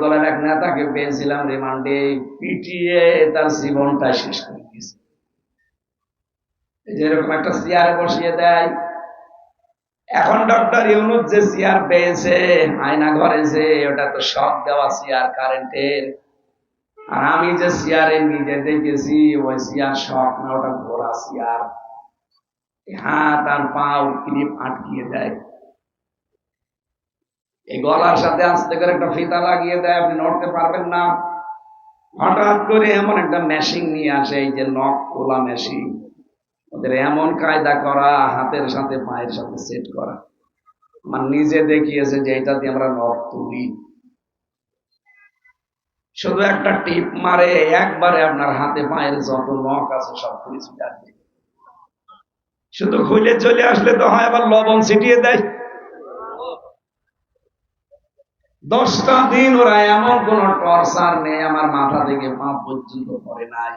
দলের এক নেতাকে পেয়েছিলাম রিমান্ডে, পিটিয়ে তার জীবনটা শেষ করে দিয়েছে। এই যে এরকম একটা চেয়ারে বসিয়ে দেয়। এখন ডক্টর ইউনুস যে চেয়ার পেয়েছে, আয়না ঘরে যে, ওটা তো সব দেওয়া চেয়ার, কারেন্টের। আর আমি যে চেয়ারে নিজে দেখেছি, ওই চেয়ার শখ না, ওটা ঘোরা চেয়ার। হাত আর পাও ক্লিপ আটকিয়ে দেয়। এই গলার সাথে আস্তে করে একটা ফিতা লাগিয়ে দেয়, আপনি নড়তে পারবেন না। হঠাৎ করে এমন একটা মেশিন নিয়ে আসে, এই যে নখ তোলা মেশিন ওদের এমন কায়দা করা, হাতের সাথে, পায়ের সাথে সেট করা। আমার নিজে দেখিয়েছে যে এটা দিয়ে আমরা নখ তুলি। শুধু একটা টিপ মারে, একবারে আপনার হাতে, পায়ের যত নখ আছে, সব যাবে শুধু খুলে চলে আসলে তো হয়, আবার লবণ ছিটিয়ে দেয়। দশটা দিন ওরা এমন কোন টর্চার নেই, আমার মাথা থেকে পা পর্যন্ত করে নাই।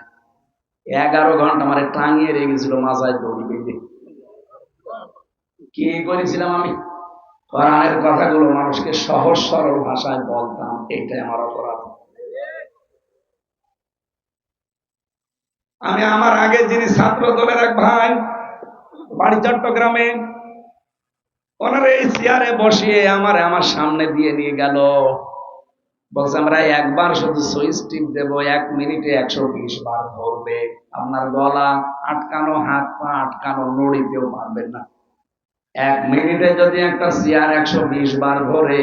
এগারো ঘণ্টা মানে টাঙিয়ে রেখেছিল, মাথায় দড়ি বেঁধে। কি করেছিলাম আমি? কোরআনের কথাগুলো মানুষকে সহজ সরল ভাষায় বলতাম, এটাই আমার অপরাধ। আমি আমার আগে যিনি ছাত্র দলের এক ভাই, বাড়ি চট্টগ্রামে ওনারা এই চেয়ারে বসিয়ে আমার আমার সামনে দিয়ে নিয়ে গেল। বলছে, আমরা একবার শুধু সুইচ টিপ দেব, এক মিনিটে একশো বিশ বার ধরবে। আপনার গলা আটকানো, হাত পা আটকানো, নড়িতেও পারবেন না। এক মিনিটে যদি একটা চেয়ার একশো বিশ বার ধরে,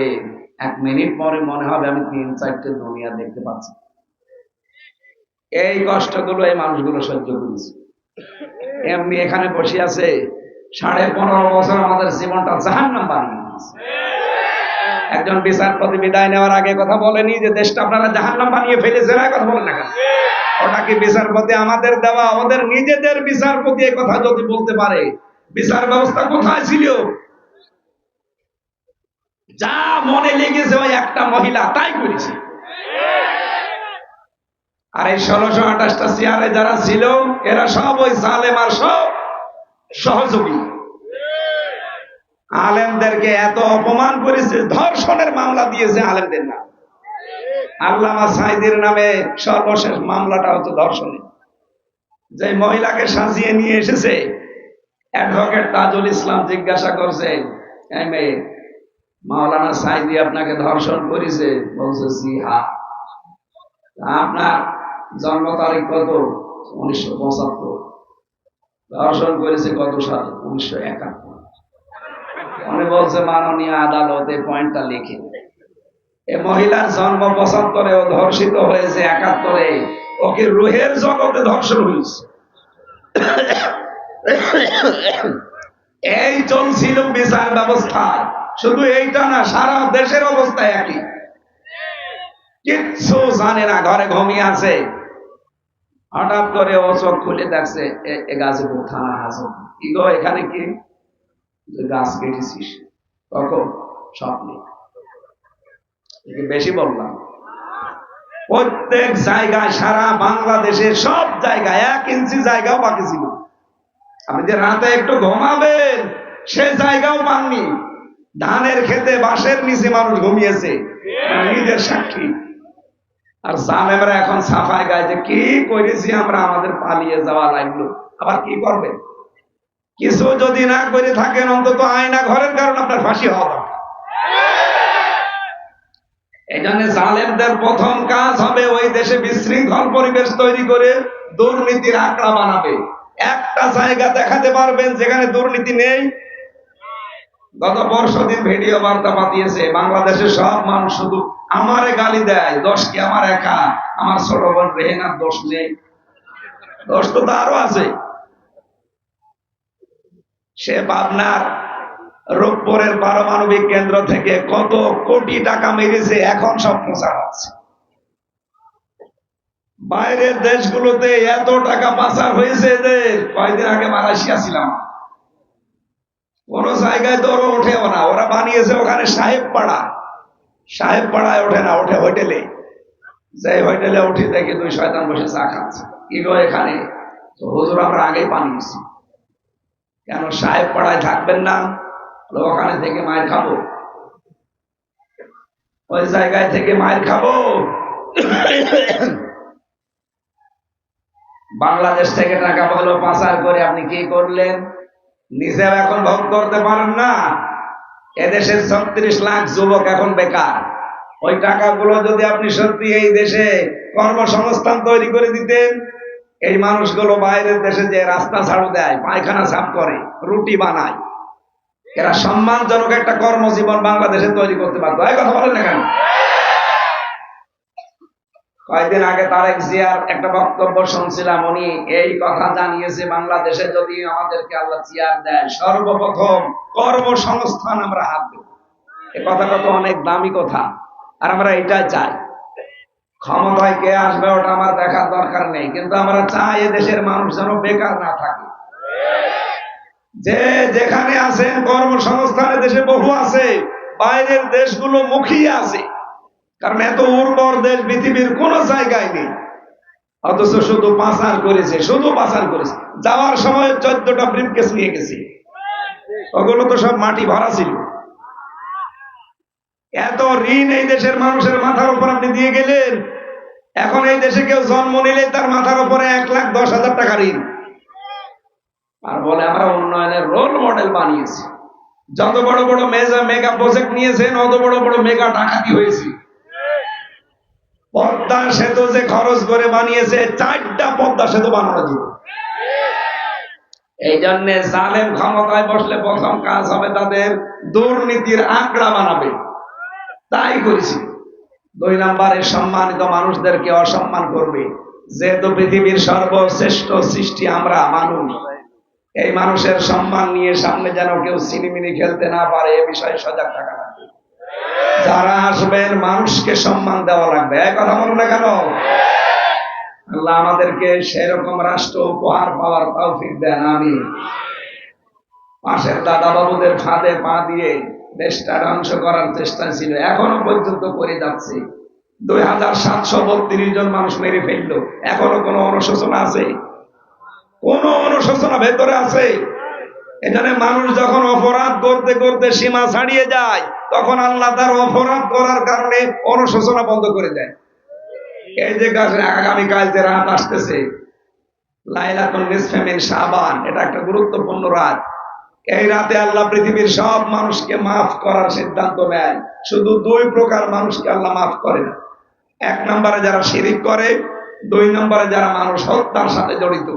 এক মিনিট পরে মনে হবে আমি তিন চারটে দুনিয়া দেখতে পাচ্ছি। এই কষ্টগুলো এই মানুষগুলো সহ্য করেছে। এমনি এখানে বসে আছে সাড়ে পনেরো বছর আমাদের জীবনটা জাহান নাম বানিয়ে। একজন বিচারপতি বিদায় নেওয়ার আগে কথা বলেনি যে দেশটা আপনারা জাহান নাম বানিয়ে ফেলেছেন কথা বলেন না ওটা কি বিচারপতি আমাদের দেওয়া? ওদের নিজেদের বিচারপতি এই কথা যদি বলতে পারে, বিচার ব্যবস্থা কোথায় ছিল? যা মনে লেগেছে ওই একটা মহিলা তাই করেছে। আর এই ষোলোশো আঠাশটা চেয়ারে যারা ছিল, এরা সব ওই জালেম আর সব সহযোগী। আলেমদেরকে এত অপমান করেছে, ধর্ষণের মামলা দিয়েছে আলেমদের নাম। আল্লামা সাইদের নামে সর্বশেষ মামলাটা হচ্ছে ধর্ষণে যে মহিলাকে সাজিয়ে নিয়ে এসেছে, অ্যাডভোকেট তাজুল ইসলাম জিজ্ঞাসা করছে, "এই মেয়ে, মাওলানা সাইদি আপনাকে ধর্ষণ করেছে? বলছে, জি, হা। আপনার জন্ম তারিখ কত? উনিশশো পঁচাত্তর। ধর্ষণ করেছে কত সাল? উনিশশো একাত্তর। উনি বলছে মাননীয় আদালতে পয়েন্টটা লিখে। এ মহিলার জন্ম পঁচাত্তরে ও ধর্ষিত হয়েছে একাত্তরে। ওকে রুহের জগতে ধর্ষণ হয়েছে। এই চলছিল বিচার ব্যবস্থা। শুধু এইটা না, সারা দেশের অবস্থা একই। কিচ্ছু জানে না, ঘরে ঘুমিয়ে আছে। হঠাৎ করে ও চোখ খুলে দেখছে গাছপুর থানা হাজর কি গো, এখানে কি? গাছ কেটেছিস? তখন স্বপ্নে। বেশি বললাম। প্রত্যেক জায়গায়, সারা বাংলাদেশের সব জায়গায়, এক ইঞ্চি জায়গাও বাকি ছিল। আপনি যে রাতে একটু ঘুমাবেন, সে জায়গাও পাননি। ধানের খেতে, বাঁশের নিচে মানুষ ঘুমিয়েছে। নিজের সাক্ষী। আর জালেমরা এখন সাফায় গায়ে যে, কি করেছি আমরা? আমাদের পালিয়ে যাওয়া লাগল। আবার কি করবে? কিছু যদি না করে থাকেন, অন্তত আয়না ঘরের কারণ আপনার ফাঁসি হওয়া দরকার। জালেমদের প্রথম কাজ হবে ওই দেশে বিশৃঙ্খল পরিবেশ তৈরি করে দুর্নীতির আঁকড়া বানাবে। একটা জায়গা দেখাতে পারবেন যেখানে দুর্নীতি নেই গত বর্ষ দিন ভিডিও বার্তা পাঠিয়েছে, বাংলাদেশের সব মানুষ শুধু আমারে গালি দেয়, দোষ কি আমার একা? আমার ছোট বোন রেহেনার দোষ নেই। দোষ তো তারও আছে। সে পাবনার রূপপুরের পারমাণবিক কেন্দ্র থেকে কত কোটি টাকা মেরেছে, এখন সব প্রচার হচ্ছে। বাইরের দেশগুলোতে এত টাকা পাচার হয়েছে এদের। কয়েকদিন আগে মালয়েশিয়া ছিলাম। কোন জায়গায় ওরা ওঠেও না। ওরা বানিয়েছে ওখানে সাহেব পাড়া সাহেব পাড়ায় ওঠে না, ওঠে হোটেলে। যে হোটেলে উঠি দেখি দুই শয়তান বসে চা খাচ্ছে। কি গো এখানে? তো হুজুর, আমরা আগেই বানিয়েছি। কেন সাহেব পাড়ায় থাকবেন না? ওখানে থেকে মায়ের খাব। ওই জায়গায় থেকে মায়ের খাব। বাংলাদেশ থেকে টাকা পয়লা পাচার করে আপনি কি করলেন? নিজেও এখন ভোগ করতে পারেন না। এদেশের ছত্রিশ লাখ যুবক এখন বেকার। ওই টাকাগুলো যদি আপনি সত্যি এই দেশে কর্মসংস্থান তৈরি করে দিতেন, এই মানুষগুলো বাইরের দেশে যে রাস্তা ছাড়ু দেয়, পায়খানা সাফ করে, রুটি বানায়, এরা সম্মানজনক একটা কর্মজীবন বাংলাদেশে তৈরি করতে পারতো। এই কথা বলেন না কেন? কয়েকদিন আগে তারেক জিয়ার একটা বক্তব্য শুনছিলাম, উনি এই কথা জানিয়েছে, বাংলাদেশে যদি আমাদেরকে আল্লাহ চেয়ার দেয়, সর্বপ্রথম কর্মসংস্থান আমরা হাত দেব। এ কথাটা তো অনেক দামি কথা, আর আমরা এটাই চাই। ক্ষমতায় কে আসবে ওটা আমার দেখার দরকার নেই, কিন্তু আমরা চাই এ দেশের মানুষ যেন বেকার না থাকে। যে যেখানে আছেন কর্মসংস্থানে দেশে বহু আছে, বাইরের দেশগুলো মুখিয়ে আছে। কারণ এত উর্বর দেশ পৃথিবীর কোন জায়গায় নেই। অথচ শুধু পাচার করেছে, শুধু পাচার করেছে। যাওয়ার সময় চোদ্দটা ব্রিফকেস নিয়ে গেছি। ওগুলো তো সব মাটি ভরা ছিল। এত ঋণ এই দেশের মানুষের মাথার উপর আপনি দিয়ে গেলেন। এখন এই দেশে কেউ জন্ম নিলে তার মাথার উপরে এক লাখ দশ হাজার টাকা ঋণ। আর বলে, আমরা উন্নয়নের রোল মডেল বানিয়েছি। যত বড় বড় মেজা মেগা প্রজেক্ট নিয়েছেন, অত বড় বড় মেগা ডাকাতি হয়েছে। পদ্মা সেতু যে খরচ করে বানিয়েছে, চারটা পদ্মা সেতু বানানো যাবে এই জন্য জালেম ক্ষমতায় বসলে প্রথম কাজ হবে তাদের দুর্নীতির আঁকড়া বানাবে। তাই করেছি। দুই নম্বরে সম্মানিত মানুষদেরকে অসম্মান করবে। যেহেতু পৃথিবীর সর্বশ্রেষ্ঠ সৃষ্টি আমরা, মানুষ। এই মানুষের সম্মান নিয়ে সামনে যেন কেউ সিনিমিনি খেলতে না পারে, এ বিষয়ে সজাগ থাকা লাগবে। যারা আসবেন, মানুষকে সম্মান দেওয়া লাগবে। এক কথা বলুন না কেন? আল্লাহ আমাদেরকে সেরকম রাষ্ট্র উপহার পাওয়ার তৌফিক দেন আমি পাশের দাদা বাবুদের ফাঁদে পা দিয়ে দেশটা ধ্বংস করার চেষ্টা ছিল, এখনও পর্যন্ত করে যাচ্ছে। দুই হাজার সাতশো বত্রিশ জন মানুষ মেরে ফেলল, এখনও কোনো অনুশোচনা আছে? কোনো অনুশোচনা ভেতরে আছে? এখানে মানুষ যখন অপরাধ করতে করতে সীমা ছাড়িয়ে যায়, তখন আল্লাহ তার অপরাধ করার কারণে অনুশোচনা বন্ধ করে দেয়। এই যে আগামীকাল যে রাত আসতেছে এটা একটা গুরুত্বপূর্ণ রাত। এই রাতে আল্লাহ পৃথিবীর সব মানুষকে মাফ করার সিদ্ধান্ত নেয়। শুধু দুই প্রকার মানুষকে আল্লাহ মাফ করে না। এক নম্বরে যারা শিরিক করে, দুই নম্বরে যারা মানুষ হত্যার সাথে জড়িত।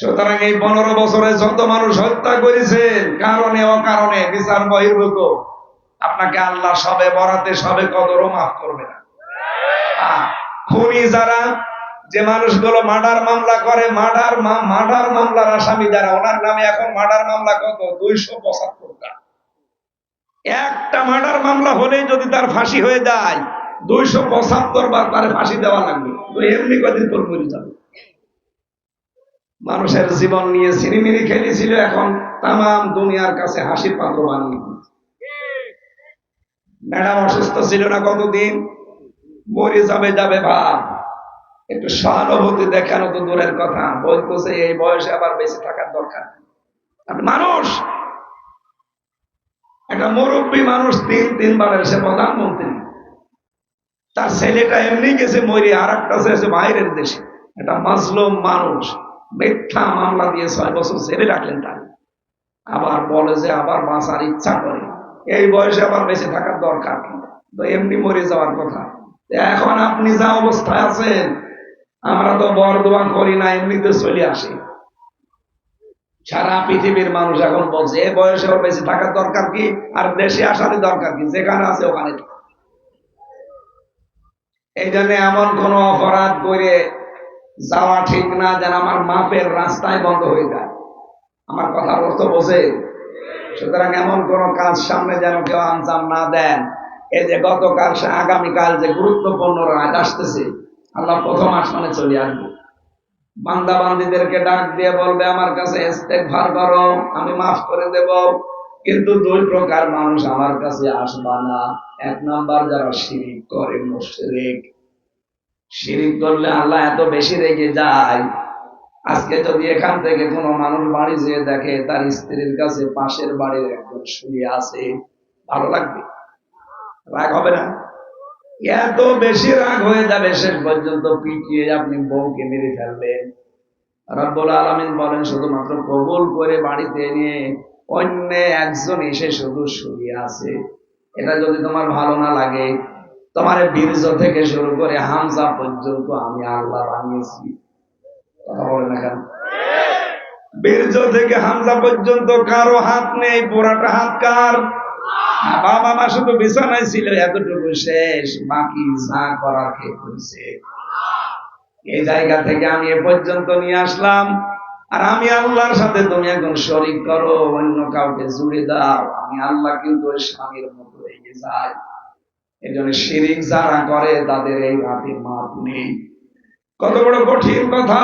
সুতরাং এই পনেরো বছরে যত মানুষ হত্যা করেছেন কারণে অকারণে বিচার বহির্ভূত আপনাকে আল্লাহ সবে বরাতে, সবে কদরও মাফ করবে না। খুনি যারা, যে মানুষগুলো মার্ডার মামলা করে, মার্ডার মার্ডার মামলার আসামি যারা, ওনার নামে এখন মার্ডার মামলা কত? দুইশো পঁচাত্তরটা একটা মার্ডার মামলা হলেই যদি তার ফাঁসি হয়ে যায়, দুইশো পঁচাত্তর বার তার ফাঁসি দেওয়া লাগবে। তো এমনি কদিন পর মরে যাবে। মানুষের জীবন নিয়ে সিনেমিনি খেলেছিল এখন তাম দুনিয়ার কাছে হাসির পাত্র বানিয়ে ম্যাডাম অসুস্থ ছিল না কতদিন? মরে যাবে যাবে ভাব একটু সহানুভূতি দেখানো তো দূরের কথা। বলতেছে এই বয়সে আবার বেঁচে থাকার দরকার। মানুষ। একটা মুরব্বী মানুষ তিন তিনবার সে প্রধানমন্ত্রী। তার ছেলেটা এমনি গেছে মরে আর একটা এসে বাইরের দেশে। একটা মাসলুম মানুষ। মিথ্যা মামলা দিয়ে ছয় বছর ছেড়ে রাখলেন তার। আবার বলে যে আবার বাঁচার ইচ্ছা করে। এই বয়সে আবার বেঁচে থাকার দরকার তো এমনি মরে যাওয়ার কথা। এখন আপনি যা অবস্থায় আছেন, আমরা তো বরদোয়া করি না, এমনিতে চলে আসি। সারা পৃথিবীর মানুষ এখন বলছে, এ বয়সে ওর বেঁচে থাকার দরকার কি? আর দেশে আসারই দরকার কি? যেখানে আছে ওখানে। এই জন্য এমন কোন অপরাধ করে যাওয়া ঠিক না, যেন আমার মাপের রাস্তায় বন্ধ হয়ে যায়। আমার কথার অর্থ বোঝে? সুতরাং এমন কোন কাজ সামনে যেন কেউ আঞ্জাম না দেন। এই যে গতকাল, সে আগামীকাল যে গুরুত্বপূর্ণ রাত আসতেছে, আল্লাহ প্রথম আসমানে চলে আসবে। বান্দা বান্দিদেরকে ডাক দিয়ে বলবে, আমার কাছে ইস্তেগফার করো, আমি মাফ করে দেব। কিন্তু দুই প্রকার মানুষ আমার কাছে আসবা না। এক নাম্বার, যারা শিরিক করে, মুশরিক। শিরিক করলে আল্লাহ এত বেশি রেগে যায়। আজকে যদি এখান থেকে কোনো মানুষ বাড়ি যেয়ে দেখে, তার স্ত্রীর কাছে পাশের বাড়ির একজন শুয়ে আছে, ভালো লাগবে? রাগ হবে না? এত বেশি রাগ হয়ে যাবে, শেষ পর্যন্ত পিটিয়ে আপনি বউকে মেরে ফেলবেন। রব্বুল আলমিন বলেন, শুধুমাত্র কবুল করে বাড়িতে নিয়ে অন্য একজন এসে শুধু শুয়ে আছে। এটা যদি তোমার ভালো না লাগে তোমার বীর্য থেকে শুরু করে হামজা পর্যন্ত আমি আল্লাহ বানিয়েছি। কথা বলে না কেন? বীর্য থেকে হামজা পর্যন্ত কারও হাত নেই, পুরাটা হাত কার? বাবা মা শুধু বিছানায় ছিল, এতটুকু শেষ, বাকি যা করার কে করেছে? এই জায়গা থেকে আমি এ পর্যন্ত নিয়ে আসলাম। আর আমি আল্লাহর সাথে তুমি এখন শরিক করো, অন্য কাউকে জুড়ে দাও। আমি আল্লাহ কিন্তু ওই স্বামীর মতো এগিয়ে যাই এই জন্য শিরিক যারা করে তাদের এই রাতে মাপ নেই কত বড় কঠিন কথা।